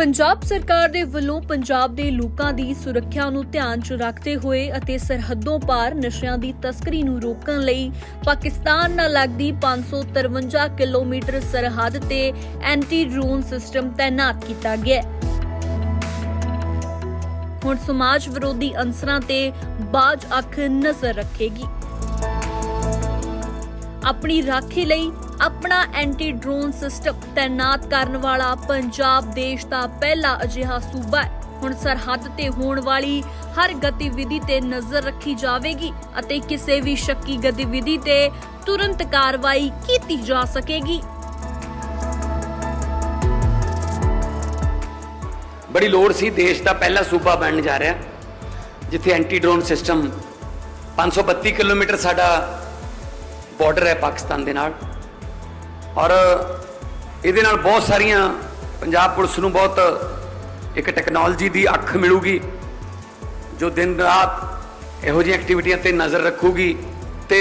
ਪੰਜਾਬ ਸਰਕਾਰ ਦੇ ਵੱਲੋਂ ਪੰਜਾਬ ਦੇ ਲੋਕਾਂ ਦੀ ਸੁਰੱਖਿਆ ਨੂੰ ਧਿਆਨ 'ਚ ਰੱਖਦੇ ਹੋਏ ਅਤੇ ਸਰਹੱਦੋਂ ਪਾਰ ਨਸ਼ਿਆਂ ਦੀ ਤਸਕਰੀ ਨੂੰ ਰੋਕਣ ਲਈ ਪਾਕਿਸਤਾਨ ਨਾਲ ਲੱਗਦੀ 553 ਕਿਲੋਮੀਟਰ ਸਰਹੱਦ ਤੇ ਐਂਟੀ ਡਰੋਨ ਸਿਸਟਮ ਤਾਇਨਾਤ ਕੀਤਾ ਗਿਆ ਹੈ। ਹੁਣ ਸਮਾਜ ਵਿਰੋਧੀ ਅੰਸਰਾਂ ਤੇ ਬਾਜ ਅੱਖ ਨਜ਼ਰ ਰੱਖੇਗੀ। ਆਪਣੀ ਰਾਖੀ ਲਈ ਆਪਣਾ ਐਂਟੀ ਡਰੋਨ ਸਿਸਟਮ ਤਾਇਨਾਤ ਕਰਨ ਵਾਲਾ ਪੰਜਾਬ ਦੇਸ਼ ਦਾ ਪਹਿਲਾ ਅਜਿਹਾ ਸੂਬਾ ਹੈ। ਹੁਣ ਸਰਹੱਦ ਤੇ ਹੋਣ ਵਾਲੀ ਹਰ ਗਤੀਵਿਧੀ ਤੇ ਨਜ਼ਰ ਰੱਖੀ ਜਾਵੇਗੀ ਅਤੇ ਕਿਸੇ ਵੀ ਸ਼ੱਕੀ ਗਤੀਵਿਧੀ ਤੇ ਤੁਰੰਤ ਕਾਰਵਾਈ ਕੀਤੀ ਜਾ ਸਕੇਗੀ। ਬੜੀ ਲੋੜ ਸੀ ਦੇਸ਼ ਦਾ ਪਹਿਲਾ ਸੂਬਾ ਬਣਨ ਜਾ ਰਿਹਾ, ਜਿੱਥੇ ਐਂਟੀ ਡਰੋਨ ਸਿਸਟਮ 532 ਕਿਲੋਮੀਟਰ ਸਾਡਾ ਬਾਰਡਰ ਹੈ ਪਾਕਿਸਤਾਨ ਦੇ ਨਾਲ। ਔਰ ਇਹਦੇ ਨਾਲ ਬਹੁਤ ਸਾਰੀਆਂ ਪੰਜਾਬ ਪੁਲਿਸ ਨੂੰ ਬਹੁਤ ਇੱਕ ਟੈਕਨੋਲੋਜੀ ਦੀ ਅੱਖ ਮਿਲੂਗੀ, ਜੋ ਦਿਨ ਰਾਤ ਇਹੋ ਜਿਹੀਆਂ ਐਕਟੀਵਿਟੀਆਂ ਤੇ ਨਜ਼ਰ ਰੱਖੂਗੀ ਤੇ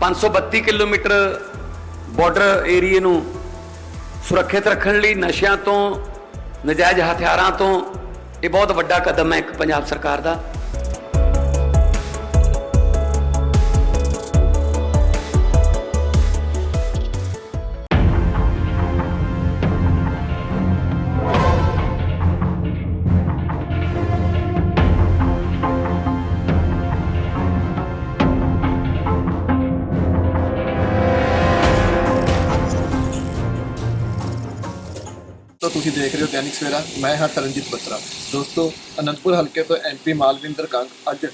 532 ਕਿਲੋਮੀਟਰ ਬਾਰਡਰ ਏਰੀਏ ਨੂੰ ਸੁਰੱਖਿਅਤ ਰੱਖਣ ਲਈ ਨਸ਼ਿਆਂ ਤੋਂ, ਨਜਾਇਜ਼ ਹਥਿਆਰਾਂ ਤੋਂ ਇਹ ਬਹੁਤ ਵੱਡਾ ਕਦਮ ਹੈ ਇੱਕ ਪੰਜਾਬ ਸਰਕਾਰ ਦਾ। ਤੁਸੀਂ ਦੇਖ ਰਹੇ ਹੋ ਦੈਨਿਕ ਸਵੇਰਾ। ਮੈਂ ਹਾਂ ਤਰਨਜੀਤ ਬੱਤਰਾ। ਦੋਸਤੋ ਅਨੰਦਪੁਰ ਹਲਕੇ ਤੋਂ ਐਮਪੀ ਮਾਲਵਿੰਦਰ ਕੰਗ ਅੱਜ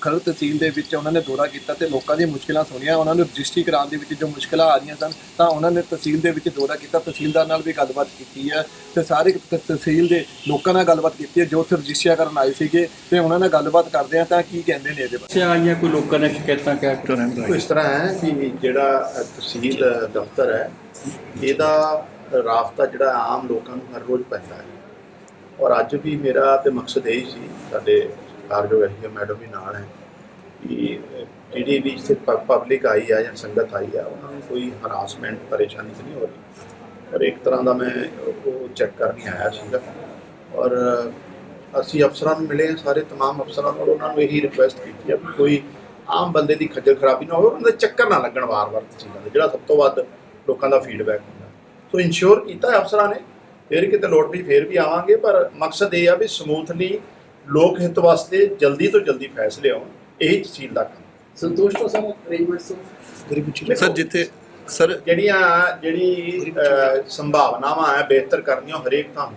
ਖਰੜ ਤਹਿਸੀਲ ਦੇ ਵਿੱਚ ਉਹਨਾਂ ਨੇ ਦੌਰਾ ਕੀਤਾ ਤੇ ਲੋਕਾਂ ਦੀਆਂ ਮੁਸ਼ਕਲਾਂ ਸੁਣੀਆਂ। ਉਹਨਾਂ ਨੂੰ ਰਜਿਸਟਰੀ ਕਰਾਉਣ ਦੇ ਵਿੱਚ ਜੋ ਮੁਸ਼ਕਲਾਂ ਆ ਰਹੀਆਂ ਸਨ ਤਾਂ ਉਹਨਾਂ ਨੇ ਤਹਿਸੀਲ ਦੇ ਵਿੱਚ ਦੌਰਾ ਕੀਤਾ। ਤਹਿਸੀਲਦਾਰ ਨਾਲ ਵੀ ਗੱਲਬਾਤ ਕੀਤੀ ਹੈ ਤੇ ਸਾਰੇ ਤਹਿਸੀਲ ਦੇ ਲੋਕਾਂ ਨਾਲ ਗੱਲਬਾਤ ਕੀਤੀ ਹੈ ਜੋ ਉੱਥੇ ਰਜਿਸਟਰੀਆਂ ਕਰਨ ਆਏ ਸੀਗੇ ਤੇ ਉਹਨਾਂ ਨਾਲ ਗੱਲਬਾਤ ਕਰਦੇ ਆ ਤਾਂ ਕੀ ਕਹਿੰਦੇ ਨੇ ਇਹਦੇ ਬਾਰੇ? ਸੇ ਆਈਆਂ ਕੋਈ ਲੋਕਾਂ ਨੇ ਸ਼ਿਕਾਇਤਾਂ ਕਿਆ ਉਹ ਇਸ ਤਰ੍ਹਾਂ ਹੈ ਕਿ ਜਿਹੜਾ ਤਹਿਸੀਲ ਦਫ਼ਤਰ ਹੈ ਇਹਦਾ ਰਾਬਤਾ ਜਿਹੜਾ ਆਮ ਲੋਕਾਂ ਨੂੰ ਹਰ ਰੋਜ਼ ਪੈਂਦਾ ਹੈ ਔਰ ਅੱਜ ਵੀ ਮੇਰਾ ਤੇ ਮਕਸਦ ਇਹ ਹੀ ਸੀ ਸਾਡੇ ਕਾਰਜੋ ਐਸਡੀਐਮ ਮੈਡਮ ਵੀ ਨਾਲ ਹੈ ਕਿ ਅ, ਜਿਹੜੀ ਵੀ ਇੱਥੇ ਪਬਲਿਕ ਆਈ ਆ ਜਾਂ ਸੰਗਤ ਆਈ ਆ ਉਹਨਾਂ ਨੂੰ ਕੋਈ ਹਰਾਸਮੈਂਟ ਪਰੇਸ਼ਾਨੀ ਤਾਂ ਨਹੀਂ ਹੋ ਰਹੀ ਔਰ ਇੱਕ ਤਰ੍ਹਾਂ ਦਾ ਮੈਂ ਉਹ ਚੈੱਕ ਕਰਨ ਹੀ ਆਇਆ ਸੀਗਾ ਔਰ ਅਸੀਂ ਅਫਸਰਾਂ ਨੂੰ ਮਿਲੇ ਹਾਂ ਸਾਰੇ तमाम ਅਫਸਰਾਂ ਨੂੰ ਉਹਨਾਂ ਨੂੰ ਇਹੀ ਰਿਕੁਐਸਟ ਕੀਤੀ ਹੈ ਵੀ ਕੋਈ ਆਮ ਬੰਦੇ ਦੀ ਖੱਜਲ ਖਰਾਬੀ ਨਾ ਹੋਵੇ ਉਹਨਾਂ ਦੇ ਚੱਕਰ ਨਾ ਲੱਗਣ ਵਾਰ-ਵਾਰ ਤਹਿਸੀਲਾਂ ਦੇ ਜਿਹੜਾ ਸਭ ਤੋਂ ਵੱਧ ਲੋਕਾਂ ਦਾ ਫੀਡਬੈਕ ਹੁੰਦਾ ਸੋ ਇਨਸ਼ੋਰ ਕੀਤਾ ਅਫਸਰਾਂ ਨੇ। ਫਿਰ ਕਿਤੇ ਲੋੜ ਵੀ ਫੇਰ ਵੀ ਆਵਾਂਗੇ ਪਰ ਮਕਸਦ ਇਹ ਆ ਵੀ ਸਮੂਥਲੀ ਲੋਕ ਹਿੱਤ ਵਾਸਤੇ ਜਲਦੀ ਤੋਂ ਜਲਦੀ ਫੈਸਲੇ ਆਉਣ। ਇਹੀ ਤਹਿਸੀਲ ਦਾ ਕੰਮ। ਸੰਤੁਸ਼ਟ ਹੋ ਸਰ ਅਰੇਂਜਮੈਂਟਸ ਤੋਂ। ਸਰ ਜਿੱਥੇ ਸਰ ਜਿਹੜੀਆਂ ਜਿਹੜੀ ਸੰਭਾਵਨਾਵਾਂ ਹੈ ਬਿਹਤਰ ਕਰਨੀਆਂ ਹਰੇਕ ਥਾਂ।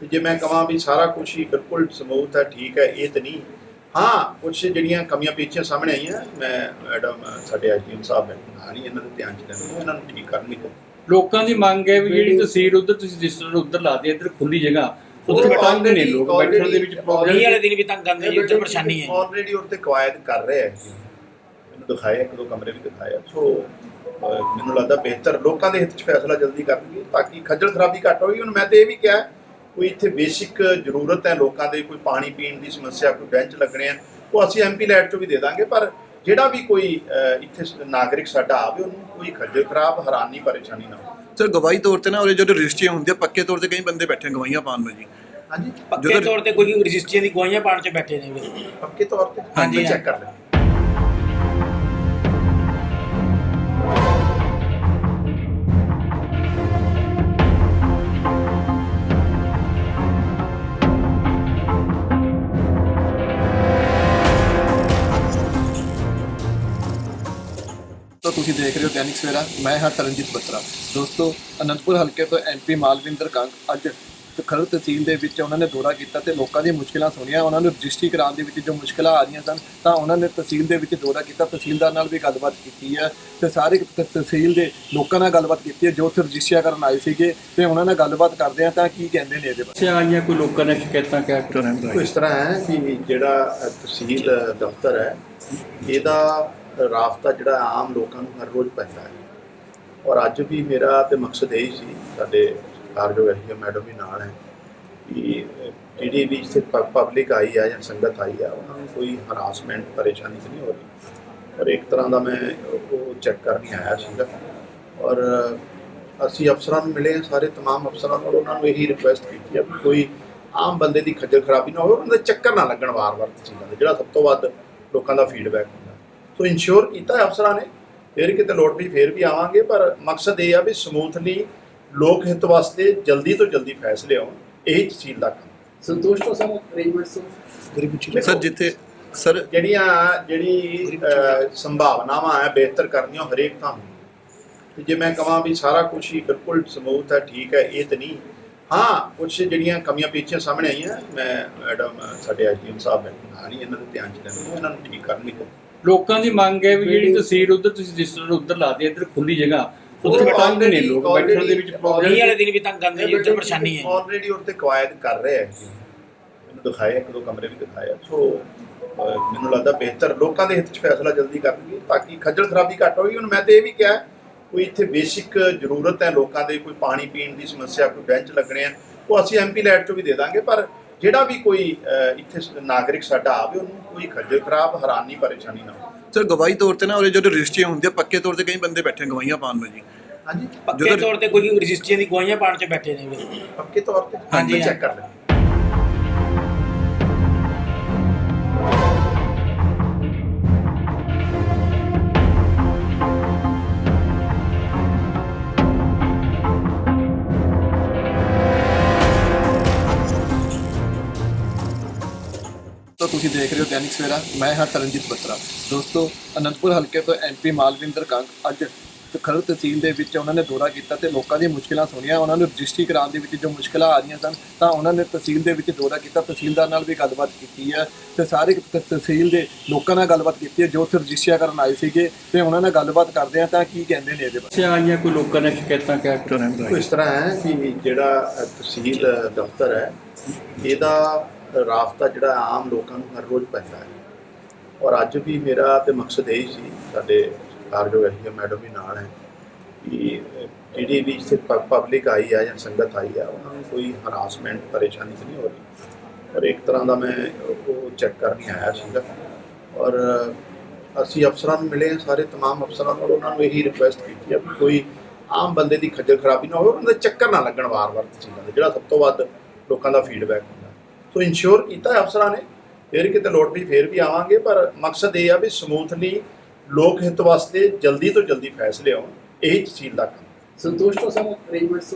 ਤੇ ਜੇ ਮੈਂ ਕਹਾਂ ਵੀ ਸਾਰਾ ਕੁਝ ਹੀ ਬਿਲਕੁਲ ਸਮੂਥ ਹੈ ਠੀਕ ਹੈ ਇਹ ਤਾਂ ਨਹੀਂ। ਹਾਂ ਕੁਝ ਜਿਹੜੀਆਂ ਕਮੀਆਂ ਪੇਚੀਆਂ ਸਾਹਮਣੇ ਆਈਆਂ ਮੈਂ ਮੈਡਮ ਸਾਡੇ ਐਸਡੀਐਮ ਸਾਹਿਬ ਬੈਠੇ ਨਾਲ ਹੀ ਇਹਨਾਂ ਦੇ ਧਿਆਨ ਚ ਲੈਂਦੇ ਇਹਨਾਂ ਨੂੰ ਠੀਕ ਕਰਨਗੇ। ਲੋਕਾਂ ਦੀ ਮੰਗ ਹੈ ਵੀ ਜਿਹੜੀ ਤਹਿਸੀਲ ਉਧਰ ਤੁਸੀਂ ਰਜਿਸਟਰ ਉਧਰ ਲਾ ਦੇ ਇੱਧਰ ਖੁੱਲੀ ਜਗ੍ਹਾ। ਉਧਰ ਤੰਗ ਨੇ ਲੋਕ ਬੈਠਣ ਦੇ ਵਿੱਚ ਪ੍ਰੋਬਲਮ ਮੀਂਹ ਵਾਲੇ ਦਿਨ ਵੀ ਤੰਗ ਕਰਦੇ ਜੀ ਪਰੇਸ਼ਾਨੀ ਹੈ। ਆਲਰੇਡੀ ਉੱਤੇ ਕਵਾਇਦ ਕਰ ਰਹੇ ਹੈ। ਮੈਨੂੰ ਦਿਖਾਇਆ ਇੱਕ ਦੋ ਕਮਰੇ ਵੀ ਦਿਖਾਇਆ। ਸੋ ਮੈਨੂੰ ਲੱਗਦਾ ਬਿਹਤਰ ਲੋਕਾਂ ਦੇ ਹਿੱਤ 'ਚ ਫੈਸਲਾ ਜਲਦੀ ਕਰਨਗੇ ਤਾਂ ਕਿ ਖੱਜਲ ਖਰਾਬੀ ਘੱਟ ਹੋਵੇ। ਹੁਣ ਮੈਂ ਤੇ ਇਹ ਵੀ ਕਿਹਾ ਕੋਈ ਇੱਥੇ ਬੇਸਿਕ ਜ਼ਰੂਰਤ ਹੈ ਲੋਕਾਂ ਦੇ ਕੋਈ ਪਾਣੀ ਪੀਣ ਦੀ ਸਮੱਸਿਆ ਕੋਈ ਬੈਂਚ ਲੱਗਣੇ ਆ ਉਹ ਅਸੀਂ ਐਮਪੀ ਲੈਟ 'ਚੋਂ ਵੀ ਦੇ ਦਾਂਗੇ ਪਰ ਜਿਹੜਾ ਵੀ ਕੋਈ ਇੱਥੇ ਨਾਗਰਿਕ ਸਾਡਾ ਆਵੇ ਉਹਨੂੰ ਕੋਈ ਖੱਜਲ ਖਰਾਬ ਹੈਰਾਨੀ ਪਰੇਸ਼ਾਨੀ ਨਾ ਹੋਵੇ। ਸਰ ਗਵਾਹੀ ਤੌਰ ਤੇ ਨਾ ਉਹ ਜਦੋਂ ਰਜਿਸਟਰੀਆਂ ਹੁੰਦੀਆਂ ਪੱਕੇ ਤੌਰ ਤੇ ਕਈ ਬੰਦੇ ਬੈਠੇ ਗਵਾਹੀਆਂ ਪਾਉਣ ਨੂੰ ਜੀ। ਹਾਂਜੀ? ਪੱਕੇ ਤੌਰ ਤੇ ਕੋਈ ਰਜਿਸਟਰੀਆਂ ਦੀ ਗਵਾਹੀਆਂ ਪਾਣ ਚ ਬੈਠੇ ਨੇ। ਪੱਕੇ ਤੌਰ ਤੇ? ਹਾਂਜੀ, ਚੈੱਕ ਕਰ ਲੈਂਦੇ। ਤਾਂ ਤੁਸੀਂ ਦੇਖ ਰਹੇ ਹੋ ਦੈਨਿਕ ਸਵੇਰਾ ਮੈਂ ਹਾਂ ਤਰਨਜੀਤ ਬੱਤਰਾ। ਦੋਸਤੋ ਅਨੰਦਪੁਰ ਹਲਕੇ ਤੋਂ ਐਮਪੀ ਮਾਲਵਿੰਦਰ ਕੰਗ ਅੱਜ ਖਰੜ ਤਹਿਸੀਲ ਦੇ ਵਿੱਚ ਉਹਨਾਂ ਨੇ ਦੌਰਾ ਕੀਤਾ ਤੇ ਲੋਕਾਂ ਦੀਆਂ ਮੁਸ਼ਕਲਾਂ ਸੁਣੀਆਂ। ਉਹਨਾਂ ਨੂੰ ਰਜਿਸਟਰੀ ਕਰਾਉਣ ਦੇ ਵਿੱਚ ਜੋ ਮੁਸ਼ਕਲਾਂ ਆ ਰਹੀਆਂ ਸਨ ਤਾਂ ਉਹਨਾਂ ਨੇ ਤਹਿਸੀਲ ਦੇ ਵਿੱਚ ਦੌਰਾ ਕੀਤਾ। ਤਹਿਸੀਲਦਾਰ ਨਾਲ ਵੀ ਗੱਲਬਾਤ ਕੀਤੀ ਹੈ ਤੇ ਸਾਰੇ ਤਹਿਸੀਲ ਦੇ ਲੋਕਾਂ ਨਾਲ ਗੱਲਬਾਤ ਕੀਤੀ ਹੈ ਜੋ ਉੱਥੇ ਰਜਿਸਟਰੀਆਂ ਕਰਨ ਆਏ ਸੀਗੇ ਤੇ ਉਹਨਾਂ ਨਾਲ ਗੱਲਬਾਤ ਕਰਦੇ ਆ ਤਾਂ ਕੀ ਕਹਿੰਦੇ ਨੇ ਇਹਦੇ ਬਾਰੇ? ਸੇ ਆਈਆਂ ਕੋਈ ਲੋਕਾਂ ਨੇ ਸ਼ਿਕਾਇਤਾਂ ਕਿਆ ਉਹ ਇਸ ਤਰ੍ਹਾਂ ਹੈ ਕਿ ਜਿਹੜਾ ਤਹਿਸੀਲ ਦਫ਼ਤਰ ਹੈ ਇਹਦਾ ਰਾਬਤਾ ਜਿਹੜਾ ਆਮ ਲੋਕਾਂ ਨੂੰ ਹਰ ਰੋਜ਼ ਪੈਂਦਾ ਹੈ। ਔਰ ਅੱਜ ਵੀ ਮੇਰਾ ਤੇ ਮਕਸਦ ਇਹ ਸੀ, ਸਾਡੇ ਕਾਰਜੋ ਐਸਡੀਐਮ ਮੈਡਮ ਵੀ ਨਾਲ ਹੈ ਕਿ ਜਿਹੜੀ ਵੀ ਇੱਥੇ ਪਬਲਿਕ ਆਈ ਆ ਜਾਂ ਸੰਗਤ ਆਈ ਆ, ਉਹਨਾਂ ਨੂੰ ਕੋਈ ਹਰਾਸਮੈਂਟ ਪਰੇਸ਼ਾਨੀ ਤਾਂ ਨਹੀਂ ਹੋ ਰਹੀ। ਔਰ ਇੱਕ ਤਰ੍ਹਾਂ ਦਾ ਮੈਂ ਉਹ ਚੈੱਕ ਕਰਨੀ ਆਇਆ ਸੀਗਾ। ਔਰ ਅਸੀਂ ਅਫਸਰਾਂ ਨੂੰ ਮਿਲੇ ਹਾਂ ਸਾਰੇ ਤਮਾਮ ਅਫਸਰਾਂ ਨਾਲ ਉਹਨਾਂ ਨੂੰ ਇਹੀ ਰਿਕੁਐਸਟ ਕੀਤੀ ਹੈ ਵੀ ਕੋਈ ਆਮ ਬੰਦੇ ਦੀ ਖੱਜਲ ਖਰਾਬੀ ਨਾ ਹੋਵੇ, ਉਹਨਾਂ ਦੇ ਚੱਕਰ ਨਾ ਲੱਗਣ ਵਾਰ-ਵਾਰ ਚੀਜ਼ਾਂ ਦੇ, ਜਿਹੜਾ ਸਭ ਤੋਂ ਵੱਧ ਲੋਕਾਂ ਦਾ ਫੀਡਬੈਕ ਸੋ ਇਨਸ਼ੋਰ ਕੀਤਾ ਅਫਸਰਾਂ ਨੇ ਫਿਰ ਕਿਤੇ ਲੋੜ ਵੀ ਫਿਰ ਵੀ ਆਵਾਂਗੇ ਪਰ ਮਕਸਦ ਇਹ ਆ ਵੀ ਸਮੂਥਲੀ ਲੋਕ ਹਿੱਤ ਵਾਸਤੇ ਜਲਦੀ ਤੋਂ ਜਲਦੀ ਫੈਸਲੇ ਆਉਣ ਇਹੀ ਤਹਿਸੀਲ ਦਾ ਕੰਮ। ਸੰਤੁਸ਼ਟ ਹੋ ਸਰ ਅਰੇਂਜਮੈਂਟਸ ਗਰੀਬ ਪੁੱਛੀ ਸਰ ਜਿੱਥੇ ਸਰ ਜਿਹੜੀਆਂ ਜਿਹੜੀ ਸੰਭਾਵਨਾਵਾਂ ਹੈ ਬਿਹਤਰ ਕਰਨੀਆਂ ਹਰੇਕ ਥਾਂ ਤੇ ਜੇ ਮੈਂ ਕਹਾਂ ਵੀ ਸਾਰਾ ਕੁਝ ਹੀ ਬਿਲਕੁਲ ਸਮੂਥ ਹੈ ਠੀਕ ਹੈ ਇਹ ਤਾਂ ਨਹੀਂ। ਹਾਂ ਕੁਝ ਜਿਹੜੀਆਂ ਕਮੀਆਂ ਪੇਚੀਆਂ ਸਾਹਮਣੇ ਆਈਆਂ ਮੈਂ ਮੈਡਮ ਸਾਡੇ ਐਸਡੀਐਮ ਸਾਹਿਬ ਬੈਠੇ ਨਾਲ ਹੀ ਇਹਨਾਂ ਦੇ ਧਿਆਨ ਚ ਲੈਂਦੇ ਇਹਨਾਂ ਨੂੰ ਠੀਕ ਕਰਨ ਲਈ ਲੋਕਾਂ ਦੀ ਮੰਗ ਹੈ ਵੀ ਜਿਹੜੀ ਤਹਿਸੀਲ ਉਧਰ ਤੁਸੀਂ ਰਜਿਸਟਰ ਉਧਰ ਲਾਦੇ ਇੱਧਰ ਖੁੱਲੀ ਜਗ੍ਹਾ ਉਧਰ ਤੰਗ ਨੇ ਲੋਕ ਬੈਠਣ ਦੇ ਵਿੱਚ ਪ੍ਰੋਬਲਮ ਮੀਂਹ ਵਾਲੇ ਦਿਨ ਵੀ ਤੰਗ ਕਰਦੇ ਉੱਧਰ ਪਰੇਸ਼ਾਨੀ ਹੈ। ਆਲਰੇਡੀ ਉੱਤੇ ਕਵਾਇਦ ਕਰ ਰਹੇ ਹੈ। ਮੈਨੂੰ ਦਿਖਾਏ ਇੱਕ ਦੋ ਕਮਰੇ ਵੀ ਦਿਖਾਏ ਆ। ਸੋ ਮੈਨੂੰ ਲੱਗਦਾ ਬਿਹਤਰ ਲੋਕਾਂ ਦੇ ਹਿੱਤ 'ਚ ਫੈਸਲਾ ਜਲਦੀ ਕਰਨਗੇ ਤਾਂ ਕਿ ਖੱਜਲ ਖਰਾਬੀ ਘੱਟ ਹੋਏਗੀ ਹੁਣ ਮੈਂ ਤੇ ਇਹ ਵੀ ਕਿਹਾ ਕੋਈ ਇੱਥੇ ਬੇਸਿਕ ਜ਼ਰੂਰਤ ਹੈ ਲੋਕਾਂ ਦੇ ਕੋਈ ਪਾਣੀ ਪੀਣ ਦੀ ਸਮੱਸਿਆ ਕੋਈ ਬੈਂਚ ਲੱਗਣੇ ਆ ਉਹ ਅਸੀਂ ਐਮਪੀ ਲੈਟ 'ਚੋਂ ਵੀ ਦੇ ਦਾਂਗੇ ਪਰ ਜਿਹੜਾ ਵੀ ਕੋਈ ਇੱਥੇ ਨਾਗਰਿਕ ਸਾਡਾ ਆਵੇ ਉਹਨੂੰ ਕੋਈ ਖੱਜਲ ਖਰਾਬ ਹੈਰਾਨੀ ਪਰੇਸ਼ਾਨੀ ਨਾ ਹੋਵੇ। ਸਰ ਗਵਾਹੀ ਤੌਰ ਤੇ ਨਾ ਉਹਦੇ ਜਦੋਂ ਰਜਿਸਟਰੀਆਂ ਹੁੰਦੀਆਂ ਪੱਕੇ ਤੌਰ ਤੇ ਕਈ ਬੰਦੇ ਬੈਠੇ ਗਵਾਹੀਆਂ ਪਾਉਣ ਨੂੰ ਜੀ। ਹਾਂਜੀ? ਪੱਕੇ ਤੌਰ ਤੇ ਕੋਈ ਰਜਿਸਟਰੀਆਂ ਦੀ ਗਵਾਹੀਆਂ ਪਾਣ ਚ ਬੈਠੇ ਨੇ। ਪੱਕੇ ਤੌਰ ਤੇ ਹਾਂਜੀ, ਚੈੱਕ ਕਰ ਲੈਂਦੇ। ਤੁਸੀਂ ਦੇਖ ਰਹੇ ਹੋ ਦੈਨਿਕ ਸਵੇਰਾ ਮੈਂ ਹਾਂ ਤਰਨਜੀਤ ਬੱਤਰਾ। ਦੋਸਤੋ ਅਨੰਦਪੁਰ ਹਲਕੇ ਤੋਂ ਐਮਪੀ ਮਾਲਵਿੰਦਰ ਕੰਗ ਅੱਜ ਖਰੜ ਤਹਿਸੀਲ ਦੇ ਵਿੱਚ ਉਹਨਾਂ ਨੇ ਦੌਰਾ ਕੀਤਾ ਤੇ ਲੋਕਾਂ ਦੀਆਂ ਮੁਸ਼ਕਲਾਂ ਸੁਣੀਆਂ। ਉਹਨਾਂ ਨੂੰ ਰਜਿਸਟਰੀ ਕਰਾਉਣ ਦੇ ਵਿੱਚ ਜੋ ਮੁਸ਼ਕਲਾਂ ਆ ਰਹੀਆਂ ਸਨ ਤਾਂ ਉਹਨਾਂ ਨੇ ਤਹਿਸੀਲ ਦੇ ਵਿੱਚ ਦੌਰਾ ਕੀਤਾ। ਤਹਿਸੀਲਦਾਰ ਨਾਲ ਵੀ ਗੱਲਬਾਤ ਕੀਤੀ ਹੈ ਤੇ ਸਾਰੇ ਤਹਿਸੀਲ ਦੇ ਲੋਕਾਂ ਨਾਲ ਗੱਲਬਾਤ ਕੀਤੀ ਹੈ ਜੋ ਉੱਥੇ ਰਜਿਸਟਰੀਆਂ ਕਰਨ ਆਏ ਸੀਗੇ ਤੇ ਉਹਨਾਂ ਨਾਲ ਗੱਲਬਾਤ ਕਰਦੇ ਆ ਤਾਂ ਕੀ ਕਹਿੰਦੇ ਨੇ ਇਹਦੇ ਬਾਰੇ? ਆਈਆਂ ਕੋਈ ਲੋਕਾਂ ਨੇ ਸ਼ਿਕਾਇਤਾਂ ਕਿਹਾ ਇਸ ਤਰ੍ਹਾਂ ਹੈ ਕਿ ਜਿਹੜਾ ਤਹਿਸੀਲ ਦਫ਼ਤਰ ਹੈ ਇਹਦਾ ਰਾਫਤਾ ਜਿਹੜਾ ਆਮ ਲੋਕਾਂ ਨੂੰ ਹਰ ਰੋਜ਼ ਪੈਂਦਾ ਹੈ। ਔਰ ਅੱਜ ਵੀ ਮੇਰਾ ਤੇ ਮਕਸਦ ਇਹ ਸੀ, ਸਾਡੇ ਸਰਕਾਰਯੋਗ ਐਸਡੀਐਮ ਮੈਡਮ ਵੀ ਨਾਲ ਹੈ ਕਿ ਜਿਹੜੀ ਵੀ ਇੱਥੇ ਪਬਲਿਕ ਆਈ ਆ ਜਾਂ ਸੰਗਤ ਆਈ ਆ, ਉਹਨਾਂ ਨੂੰ ਕੋਈ ਹਰਾਸਮੈਂਟ ਪਰੇਸ਼ਾਨੀ ਤਾਂ ਨਹੀਂ ਹੋ ਰਹੀ। ਔਰ ਇੱਕ ਤਰ੍ਹਾਂ ਦਾ ਮੈਂ ਉਹ ਚੈੱਕ ਕਰਨ ਆਇਆ ਸੀਗਾ। ਔਰ ਅਸੀਂ ਅਫਸਰਾਂ ਨੂੰ ਮਿਲੇ ਹਾਂ, ਸਾਰੇ ਤਮਾਮ ਅਫਸਰਾਂ ਨਾਲ ਉਹਨਾਂ ਨੂੰ ਇਹੀ ਰਿਕੁਐਸਟ ਕੀਤੀ ਹੈ ਵੀ ਕੋਈ ਆਮ ਬੰਦੇ ਦੀ ਖੱਜਲ ਖਰਾਬੀ ਨਾ ਹੋਵੇ, ਉਹਨਾਂ ਦੇ ਚੱਕਰ ਨਾ ਲੱਗਣ ਵਾਰ-ਵਾਰ ਚੀਜ਼ਾਂ ਦੇ, ਜਿਹੜਾ ਸਭ ਤੋਂ ਵੱਧ ਲੋਕਾਂ ਦਾ ਫੀਡਬੈਕ ਸੋ ਇਨਸ਼ੋਰ ਕੀਤਾ ਹੈ ਅਫਸਰਾਂ ਨੇ ਫਿਰ ਕਿਤੇ ਲੋੜ ਵੀ ਫਿਰ ਵੀ ਆਵਾਂਗੇ ਪਰ ਮਕਸਦ ਇਹ ਆ ਵੀ ਸਮੂਥਲੀ ਲੋਕ ਹਿੱਤ ਵਾਸਤੇ ਜਲਦੀ ਤੋਂ ਜਲਦੀ ਫੈਸਲੇ ਆਉਣ ਇਹੀ ਤਹਿਸੀਲ ਦਾ ਕੰਮ। ਸੰਤੁਸ਼ਟ ਹੋ ਸਰ ਅਰੇਂਜਮੈਂਟਸ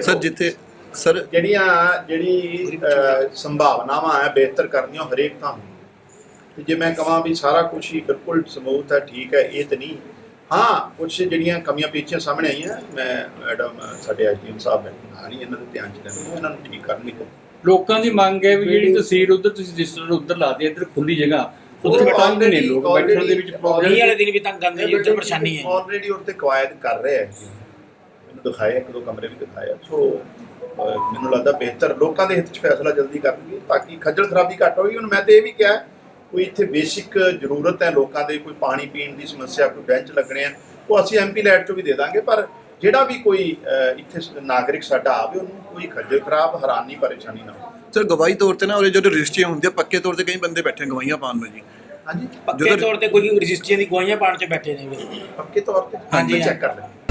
ਸਰ? ਜਿੱਥੇ ਸਰ ਜਿਹੜੀਆਂ ਜਿਹੜੀ ਸੰਭਾਵਨਾਵਾਂ ਹੈ ਬਿਹਤਰ ਕਰਨੀਆਂ ਹਰੇਕ ਥਾਂ ਹੁੰਦੀਆਂ। ਤੇ ਜੇ ਮੈਂ ਕਹਾਂ ਵੀ ਸਾਰਾ ਕੁਝ ਹੀ ਬਿਲਕੁਲ ਸਮੂਥ ਹੈ ਠੀਕ ਹੈ ਇਹ ਤਾਂ ਨਹੀਂ। ਹਾਂ ਕੁਝ ਜਿਹੜੀਆਂ ਕਮੀਆਂ ਪੇਚੀਆਂ ਸਾਹਮਣੇ ਆਈਆਂ ਮੈਂ ਮੈਡਮ ਸਾਡੇ ਐਸਡੀਐਮ ਸਾਹਿਬ ਬੈਠੇ ਨਾਲ ਹੀ ਇਹਨਾਂ ਦੇ ਧਿਆਨ ਚ ਲੈਂਦੇ ਇਹਨਾਂ ਨੂੰ ਠੀਕ ਕਰਨ ਲਈ ਲੋਕਾਂ ਦੀ ਮੰਗ ਹੈ ਵੀ ਜਿਹੜੀ ਤਹਿਸੀਲ ਉਧਰ ਤੁਸੀਂ ਰਜਿਸਟਰ ਉਧਰ ਲਾਦੇ ਇੱਧਰ ਖੁੱਲੀ ਜਗ੍ਹਾ ਉਧਰ ਤੰਗ ਨੇ ਲੋਕ ਬੈਠਣ ਦੇ ਵਿੱਚ ਪ੍ਰੋਬਲਮ ਵਾਲੇ ਦਿਨ ਵੀ ਤੰਗ ਕਰਦੇ ਜੀ ਪਰੇਸ਼ਾਨੀ ਹੈ। ਆਲਰੇਡੀ ਉੱਤੇ ਕਵਾਇਦ ਕਰ ਰਹੇ ਹੈ ਮੈਨੂੰ ਦਿਖਾਏ ਇੱਕ ਦੋ ਕਮਰੇ ਵੀ ਦਿਖਾਏ ਆ। ਸੋ ਮੈਨੂੰ ਲੱਗਦਾ ਬਿਹਤਰ ਲੋਕਾਂ ਦੇ ਹਿੱਤ 'ਚ ਫੈਸਲਾ ਜਲਦੀ ਕਰਨਗੇ ਤਾਂ ਕਿ ਖੱਜਲ ਖਰਾਬੀ ਘੱਟ ਹੋਏਗੀ ਹੁਣ ਮੈਂ ਤੇ ਇਹ ਵੀ ਕਿਹਾ ਕੋਈ ਇੱਥੇ ਬੇਸਿਕ ਜ਼ਰੂਰਤ ਹੈ ਲੋਕਾਂ ਦੇ ਕੋਈ ਪਾਣੀ ਪੀਣ ਦੀ ਸਮੱਸਿਆ ਕੋਈ ਬੈਂਚ ਲੱਗਣੇ ਆ ਉਹ ਅਸੀਂ ਐਮਪੀ ਲੈਟ 'ਚੋਂ ਵੀ ਦੇ ਦਾਂਗੇ ਪਰ ਜਿਹੜਾ ਵੀ ਕੋਈ ਇੱਥੇ ਨਾਗਰਿਕ ਸਾਡਾ ਆਵੇ ਉਹਨੂੰ ਕੋਈ ਖੱਜਲ ਖਰਾਬ ਹੈਰਾਨੀ ਪਰੇਸ਼ਾਨੀ ਨਾ ਹੋਵੇ। ਸਰ ਗਵਾਹੀ ਤੌਰ ਤੇ ਨਾ ਉਹਦੇ ਜਦੋਂ ਰਜਿਸਟਰੀਆਂ ਹੁੰਦੀਆਂ ਪੱਕੇ ਤੌਰ ਤੇ ਕਈ ਬੰਦੇ ਬੈਠੇ ਗਵਾਹੀਆਂ ਪਾਉਣ ਨੂੰ ਜੀ। ਹਾਂਜੀ। ਪੱਕੇ ਤੌਰ ਤੇ ਕੋਈ ਰਜਿਸਟਰੀਆਂ ਦੀ ਗਵਾਹੀਆਂ ਪਾਣ ਚ ਬੈਠੇ ਨੇ। ਪੱਕੇ ਤੌਰ ਤੇ ਹਾਂਜੀ, ਚੈੱਕ ਕਰ ਲੈਂਦੇ।